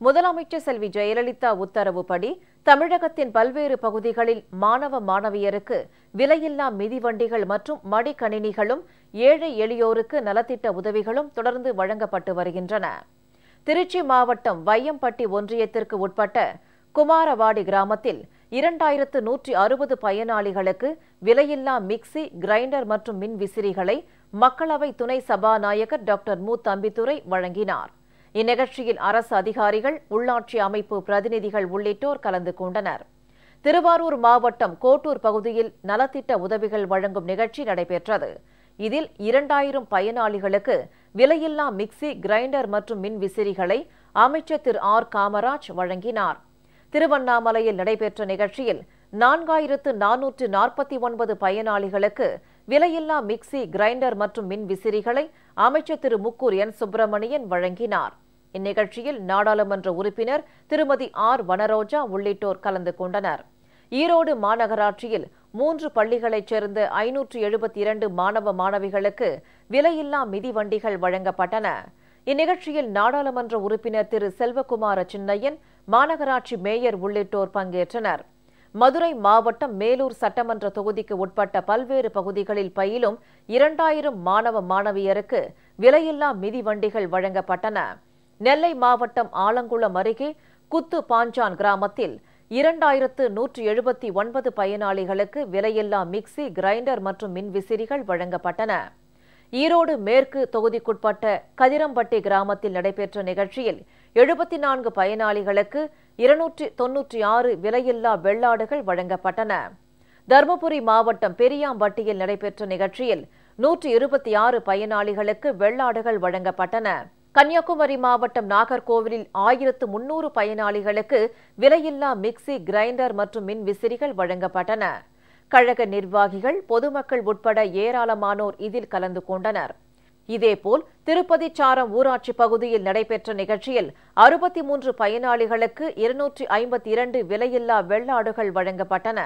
முதலமைச்சர் செல்வி ஜெயலலிதா உத்தரவுப்படி தமிழகத்தின் பல்வேறு பகுதிகளில் மாணவ மாணவியருக்கு விலையில்லா மிதிவண்டிகள் மற்றும் மடிக்கணினிகளும் ஏழை எளியோருக்கு நலத்திட்ட உதவிகளும் தொடர்ந்து வழங்கப்பட்டு வருகின்றன. திருச்சி மாவட்டம் வையம்பட்டி ஒன்றியத்திற்கு உட்பட்ட குமாரவாடி கிராமத்தில் இரண்டாயிரத்து நூற்றி அறுபது பயனாளிகளுக்கு விலையில்லா மிக்சி கிரைண்டர் மற்றும் மின் விசிறிகளை மக்களவை துணை சபாநாயகர் டாக்டர் மு. தம்பிதுரை வழங்கினார். இந்நிகழ்ச்சியில் அரசு அதிகாரிகள் உள்ளாட்சி அமைப்பு பிரதிநிதிகள் உள்ளிட்டோர் கலந்து கொண்டனர். திருவாரூர் மாவட்டம் கோட்டூர் பகுதியில் நலத்திட்ட உதவிகள் வழங்கும் நிகழ்ச்சி நடைபெற்றது. இதில் இரண்டாயிரம் பயனாளிகளுக்கு விலையில்லா மிக்சி கிரைண்டர் மற்றும் மின் விசிறிகளை அமைச்சர் திரு ஆர் காமராஜ் வழங்கினார். திருவண்ணாமலையில் நடைபெற்ற நிகழ்ச்சியில் நான்காயிரத்து நானூற்று நாற்பத்தி ஒன்பது பயனாளிகளுக்கு விலையில்லா மிக்சி கிரைண்டர் மற்றும் மின் விசிறிகளை அமைச்சர் திரு முக்கூர் என். சுப்பிரமணியன் வழங்கினார். இந்நிகழ்ச்சியில் நாடாளுமன்ற உறுப்பினர் திருமதி ஆர். வனரோஜா உள்ளிட்டோர் கலந்து கொண்டனர். ஈரோடு மாநகராட்சியில் மூன்று பள்ளிகளைச் சேர்ந்த ஐநூற்று எழுபத்தி இரண்டு மாணவ மாணவிகளுக்கு விலையில்லா மிதிவண்டிகள் வழங்கப்பட்டன. இந்நிகழ்ச்சியில் நாடாளுமன்ற உறுப்பினர் திரு. செல்வகுமார சின்னையன் மாநகராட்சி மேயர் உள்ளிட்டோர் பங்கேற்றனர். மதுரை மாவட்டம் மேலூர் சட்டமன்ற தொகுதிக்கு உட்பட்ட பல்வேறு பகுதிகளில் பயிலும் இரண்டாயிரம் மாணவ மாணவியருக்கு விலையில்லா மிதிவண்டிகள் வழங்கப்பட்டன. நெல்லை மாவட்டம் ஆலங்குளம் அருகே குத்து பாஞ்சான் கிராமத்தில் இரண்டாயிரத்து நூற்று எழுபத்தி ஒன்பது பயனாளிகளுக்கு விலையில்லா மிக்சி கிரைண்டர் மற்றும் மின்விசிறிகள் வழங்கப்பட்டன. ஈரோடு மேற்கு தொகுதிக்குட்பட்ட கதிரம்பட்டி கிராமத்தில் நடைபெற்ற நிகழ்ச்சியில் எழுபத்தி நான்கு பயனாளிகளுக்கு இருநூற்றி தொன்னூற்றி ஆறு விலையில்லா வெள்ளாடுகள் வழங்கப்பட்டன. தருமபுரி மாவட்டம் பெரியாம்பட்டியில் நடைபெற்ற நிகழ்ச்சியில் நூற்றி இருபத்தி ஆறு பயனாளிகளுக்கு வெள்ளாடுகள் வழங்கப்பட்டன. கன்னியாகுமரி மாவட்டம் நாகர்கோவிலில் ஆயிரத்து முன்னூறு பயனாளிகளுக்கு விலையில்லா மிக்சி கிரைண்டர் மற்றும் மின் விசிறிகள் வழங்கப்பட்டன. கழக நிர்வாகிகள் பொதுமக்கள் உட்பட ஏராளமானோர் இதில் கலந்து கொண்டனர். இதேபோல் திருப்பதி சாரம் ஊராட்சி பகுதியில் நடைபெற்ற நிகழ்ச்சியில் அறுபத்தி மூன்று பயனாளிகளுக்கு இருநூற்றி ஐம்பத்தி இரண்டு விலையில்லா வெள்ளாடுகள் வழங்கப்பட்டன.